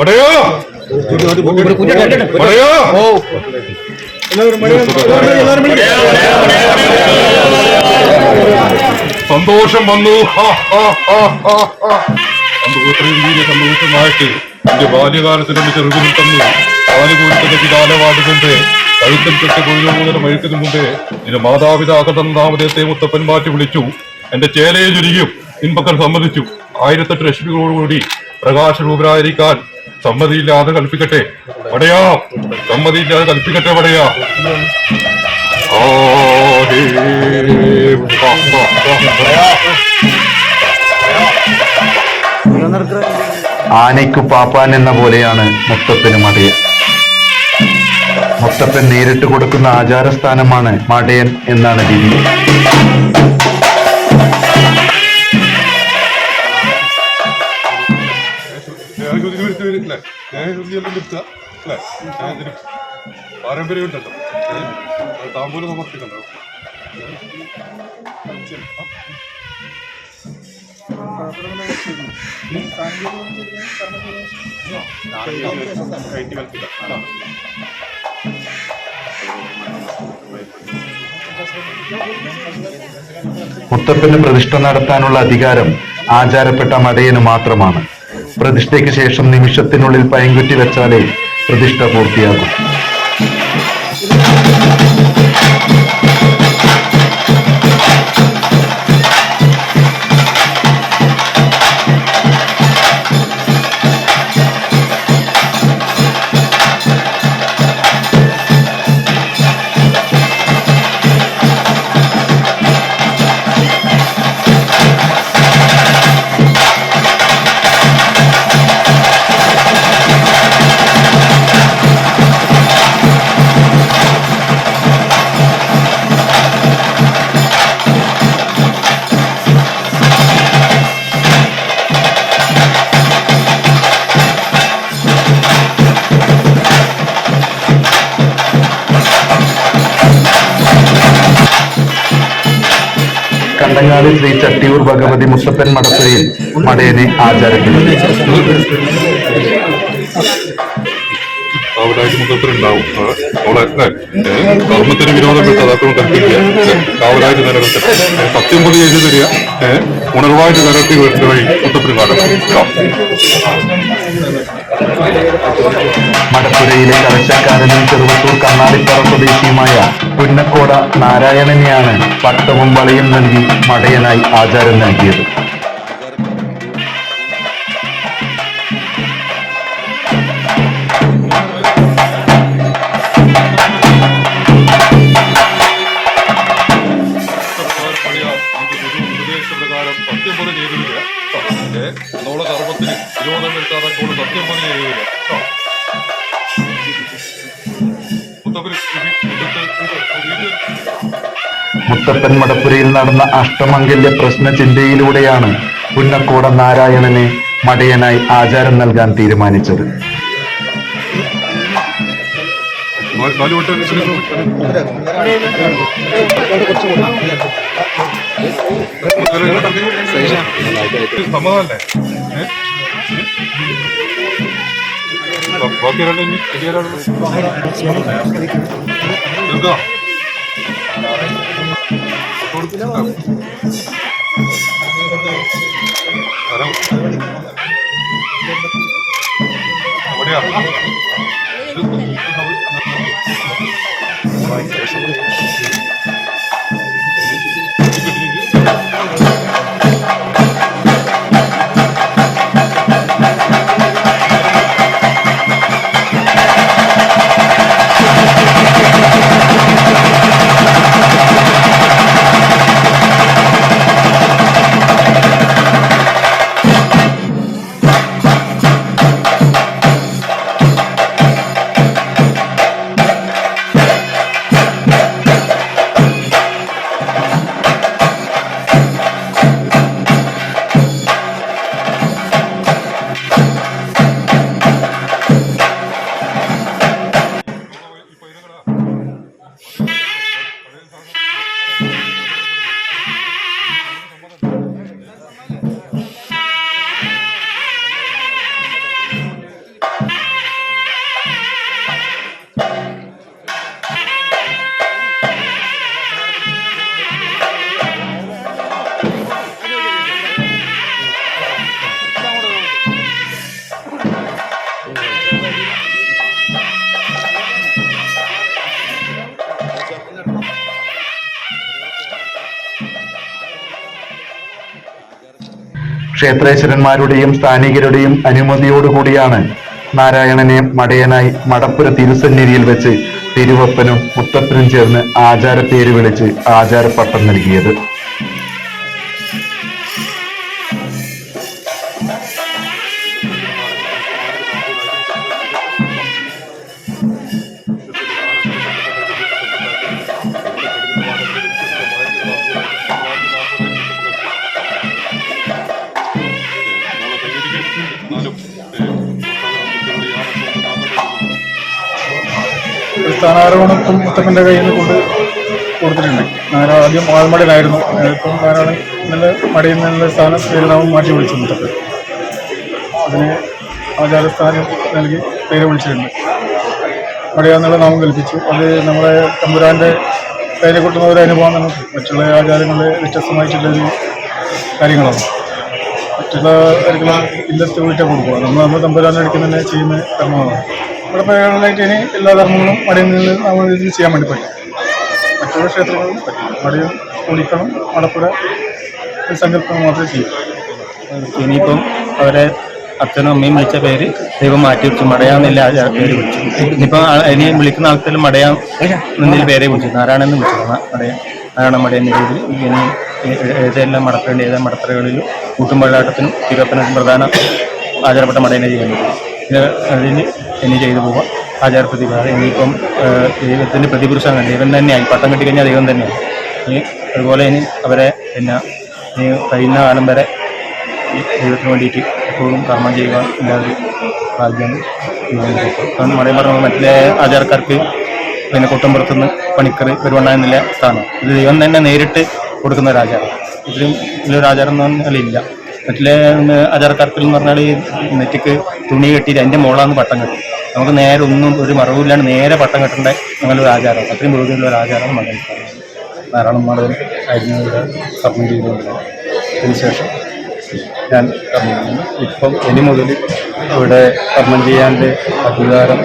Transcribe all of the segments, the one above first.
പടയോ? പടയോ? ഓ സന്തോഷം വന്നു. സന്തോഷമായിട്ട് എന്റെ ബാല്യകാലത്തിന്റെ ചെറുതിൽ തന്നു. ബാല്യകൂലത്തിന്റെ വികാലവാട് മുമ്പേ കഴുത്തൻ കെട്ട് കൊഴിഞ്ഞു മുതൽ മഴുത്തിന് എന്റെ മാതാപിതാക്കൾ തന്നാമതത്തെ മുത്തപ്പൻ മാറ്റി വിളിച്ചു. എന്റെ ചേലയെ ചുരുങ്ങിയും നിൻപക്കൽ സമ്മതിച്ചു. ആയിരത്തെട്ട് ലക്ഷ്മികളോടുകൂടി പ്രകാശരൂപരായിരിക്കാൻ സമ്മതിയില്ലാതെ കളിപ്പിക്കട്ടെ വടയാ. സമ്മതിയില്ലാതെ കളിപ്പിക്കട്ടെ വടയാ. ആനയ്ക്കു പാപ്പാൻ എന്ന പോലെയാണ് മുത്തപ്പന് മടയൻ. മുത്തപ്പൻ നേരിട്ട് കൊടുക്കുന്ന ആചാരസ്ഥാനമാണ് മടയൻ എന്നാണ് പാരമ്പര്യം ഉണ്ടല്ലോ താമ്പൂലം സമർപ്പിക്കണ്ടോ മുത്തപ്പന് പ്രതിഷ്ഠ നടത്താനുള്ള അധികാരം ആചാരപ്പെട്ട മടയന് മാത്രമാണ്. പ്രതിഷ്ഠയ്ക്ക് ശേഷം നിമിഷത്തിനുള്ളിൽ പയങ്കുറ്റി വെച്ചാലേ പ്രതിഷ്ഠ പൂർത്തിയാകും. കണ്ടങ്ങാടി ശ്രീ ചട്ടിയൂർ ഭഗവതി മുസപ്പൻ മടപ്പുരയിൽ മടയനെ ആചാരപ്പെടുന്നു കാവലായിട്ട് അവളെ അല്ലേ ഏ? കർമ്മത്തിന് വിരോധം വിട്ട് അതൊക്കെ കൽപ്പിക്കുക ഏ? കാവലായിട്ട് നിലനിർത്തട്ടെ ഏ? സത്യം പൊതി എഴുതി തരിക? ഉണർവായിട്ട് നിലനിർത്തി വരുന്ന വഴി കാണാം മടപ്പുരയിലെ കലശക്കാരനും ചെറുവത്തൂർ കണ്ണാടിപ്പറ സ്വദേശിയുമായ പുന്നക്കോട നാരായണനെയാണ് പട്ടവും വളയും നൽകി മടയനായി ആചാരം നൽകിയത് മുത്തപ്പൻ മടപ്പുരയിൽ നടന്ന അഷ്ടമംഗല്യ പ്രശ്ന ചിന്തയിലൂടെയാണ് പുന്നക്കോട നാരായണനെ മടയനായി ആചാരം നൽകാൻ തീരുമാനിച്ചത്. സമ്മതമല്ലേ Bakıyorlar mı? Gidiyorlar mı? Durdu. Durdu. Aram. Oraya. Durdu. ക്ഷേത്രേശ്വരന്മാരുടെയും സ്ഥാനികരുടെയും അനുമതിയോടുകൂടിയാണ് നാരായണനെ മടയനായി മടപ്പുര തിരുസന്നിധിയിൽ വെച്ച് തിരുവപ്പനും മുത്തപ്പനും ചേർന്ന് ആചാരപ്പേര് വിളിച്ച് ആചാരപ്പട്ടം നൽകിയത്. സ്ഥാനാരോഹണം മുത്തപ്പന്റെ കയ്യിൽ നിന്ന് കൊണ്ട് കൊടുത്തിട്ടുണ്ട്. ഞാൻ ആദ്യം ആൾമടയിലായിരുന്നു ഇപ്പം ധാരാളം നല്ല മടിയിൽ നിന്നുള്ള സ്ഥാനം പേരുനാമം മാറ്റി വിളിച്ചു മുത്തപ്പൻ അതിന് ആചാരസ്ഥാനം നൽകി പേര് വിളിച്ചിട്ടുണ്ട്. മടിയാന്നുള്ള നാമം കൽപ്പിച്ചു. അത് നമ്മുടെ തമ്പുരാന്റെ കയ്യിൽ കൊട്ടുന്ന ഒരു അനുഭവം നമുക്ക് മറ്റുള്ള ആചാരങ്ങളെ വ്യത്യസ്തമായിട്ടുള്ളൊരു കാര്യങ്ങളാണ്. മറ്റുള്ള ഇല്ലത്ത് വീട്ടിൽ കൊടുക്കുക. നമ്മൾ നമ്മൾ തമ്പുരാന്റെ അടുത്ത് തന്നെ ചെയ്യുന്ന കർമ്മമാണ് ഇവിടെ പ്രയോജനമായിട്ട് ഇനി എല്ലാ ധർമ്മങ്ങളും മടിയിൽ നിന്ന് നമ്മൾ ഇതിൽ ചെയ്യാൻ വേണ്ടി പറ്റും. മറ്റുള്ള ക്ഷേത്രങ്ങളിൽ പറ്റും. മടിയും കുളിക്കണം മടപ്പുര സങ്കല്പം മാത്രമേ ചെയ്യൂ. ഇനിയിപ്പം അവരെ അച്ഛനും അമ്മയും വിളിച്ച പേര് ദൈവം മാറ്റി വെച്ചു. മടയാന്നില്ല പേര് വിളിച്ചു. ഇനിയിപ്പം ഇനി വിളിക്കുന്ന ആൾക്കാരും മടയാം എന്നതിൽ പേരെ വിളിച്ചു. നാരായണെന്ന് വിളിച്ചു. മടയാ. മടയ നാരായണ മടയെന്ന രീതിയിൽ ഇനി ഏതെല്ലാം മടപ്പേണ്ട ഏതെല്ലാം മടപ്പുരകളിലും കൂട്ടുമ്പഴാട്ടത്തിനും തിരുവപ്പനത്തിനും പ്രധാന ആചാരപ്പെട്ട മടയനെ ചെയ്യുന്നത് അതിന് ഇനി ചെയ്തു പോവാം. ആചാരപ്രതിഭാത ഇനിയിപ്പം ദൈവത്തിന്റെ പ്രതിപുരുഷാണ് ദൈവം തന്നെയായി പട്ടം കെട്ടിക്കഴിഞ്ഞാൽ ദൈവം തന്നെയാണ്. ഇനി അതുപോലെ ഇനി അവരെ പിന്നെ ഇനി കഴിയുന്ന കാലം വരെ ദൈവത്തിന് വേണ്ടിയിട്ട് എപ്പോഴും കർമ്മം ചെയ്യുക എല്ലാവരും ഭാഗ്യമാണ് കാരണം മടയം പറഞ്ഞ മറ്റേ ആചാരക്കാർക്ക് പിന്നെ കൊട്ടുംപുറത്തുനിന്ന് പണിക്കറി പെരുവണ്ണ എന്നില്ല സ്ഥാനം. ഇത് ദൈവം തന്നെ നേരിട്ട് കൊടുക്കുന്ന ഒരു ആചാരം ഇതിലും ഇതിലൊരു ആചാരം എന്ന് പറഞ്ഞാൽ ഇല്ല. മറ്റിലെ ആചാരക്കാർക്കിൽ എന്ന് പറഞ്ഞാൽ ഈ നെറ്റിക്ക് തുണി കെട്ടിയിട്ട് അതിന്റെ മുകളാണ് പട്ടം കെട്ടും. നമുക്ക് നേരെ ഒന്നും ഒരു മറവില്ലാണ്ട് നേരെ പട്ടം കെട്ടേണ്ട അങ്ങനെ ഒരു ആചാരം. അത്രയും ബഹുതിയുള്ള ഒരു ആചാരമാണ് മകൻ. ധാരാളം മകൾ ആയിരുന്നു കർമ്മം ചെയ്തുകൊണ്ടിരുന്നത് അതിനുശേഷം ഞാൻ കർമ്മം ചെയ്യുന്നു. ഇപ്പം ഇനി മുതൽ ഇവിടെ കർമ്മം ചെയ്യാന്റെ അധികാരം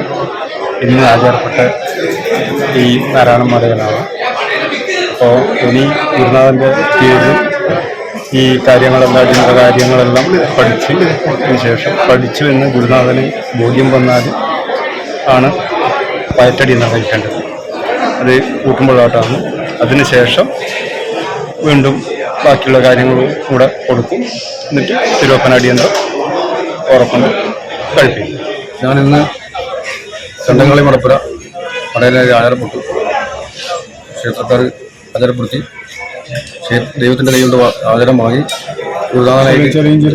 ഇന്ന് ആചാരപ്പെട്ട ഈ ധാരാളം മടയനാണ് അപ്പോൾ ഇനി ഗുരുനാഥന്റെ കീഴിൽ ഈ കാര്യങ്ങളെല്ലാം അടിയന്തര കാര്യങ്ങളെല്ലാം പഠിച്ച് ശേഷം പഠിച്ചു എന്ന് ഗുരുനാഥന് ബോധ്യം വന്നാൽ ആണ് പയറ്റടി നിർവഹിക്കേണ്ടത്. അത് കൂട്ടുമ്പോഴാട്ടാണ്. അതിനുശേഷം വീണ്ടും ബാക്കിയുള്ള കാര്യങ്ങളും കൂടെ കൊടുക്കും. എന്നിട്ട് തിരുവപ്പന അടിയന്തരം ഉറക്കൊണ്ട് കഴിപ്പിക്കും. ഞാനിന്ന് ചണ്ടങ്ങളി മടപ്പുര പടയിലെ ആചാരപ്പെട്ടു ക്ഷേത്രക്കാർ ആചാരപ്പെടുത്തി ക്ഷേ- ദൈവത്തിന്റെ കൈകൊണ്ട് ആചാരം വാങ്ങി ചെറിയ ചേലഞ്ച്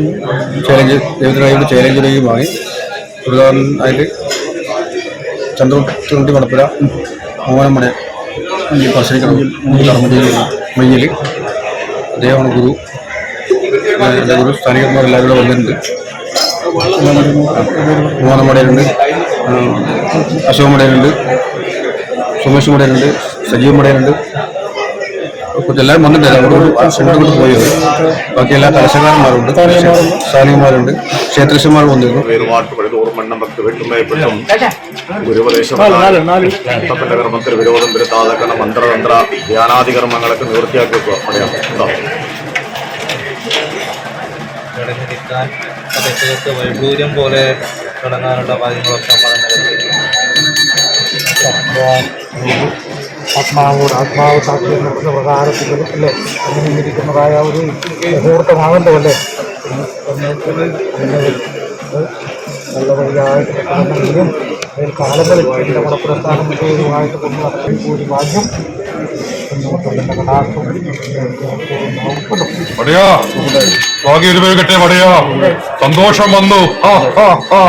ദൈവത്തിന്റെ കൈകൊണ്ട് ചേലഞ്ച് രേഖയും വാങ്ങി ഗുരുദാനായിട്ട് ചന്ദ്രകുണ്ടി മടപ്പുര മോഹനമട പരിശീലിക്കണം കർമ്മജീവി മയ്യിൽ അദ്ദേഹമാണ് ഗുരു എന്റെ ഗുരു സ്ഥാനികന്മാർ എല്ലാവരും വന്നിട്ടുണ്ട്. മൂന്നമടയിലുണ്ട് അശോക് മടയിലുണ്ട് സുമേഷ് മടയിലുണ്ട് സജീവ് മടയിലുണ്ട് എല്ലാവരും വന്നിട്ടില്ല അവിടെ അങ്ങോട്ട് പോയത് ബാക്കി എല്ലാ കലശക്കാരന്മാരുണ്ട് സ്ഥാനികന്മാരുണ്ട് ക്ഷേത്രശന്മാർ വന്നിരുന്നു. കർമ്മത്തിൽ വിരോധം വരുത്താതെ മന്ത്രതന്ത്ര ധ്യാനാദി കർമ്മങ്ങളൊക്കെ നിവൃത്തിയാക്കി പടയാം കടഞ്ഞിരിക്കാൻ വൈഡൂര്യം പോലെ തുടങ്ങാനുള്ള കാര്യങ്ങളൊക്കെ ആത്മാവ് സാക്ഷി മറ്റുള്ള പ്രകാരത്തിൽ അല്ലേ? അങ്ങനെ ഇരിക്കുന്നതായ ഒരു മുഹൂർത്തമാകണ്ടോ അല്ലേ? നല്ല വഴിയായിട്ട് അതിൽ കാലങ്ങളിൽ എന്റെ പ്രസ്ഥാനം വിജയവുമായിട്ട് കൊണ്ട് നടത്തി കൂടി ഭാഗ്യം മടയാ സന്തോഷം വന്നു ഹാ,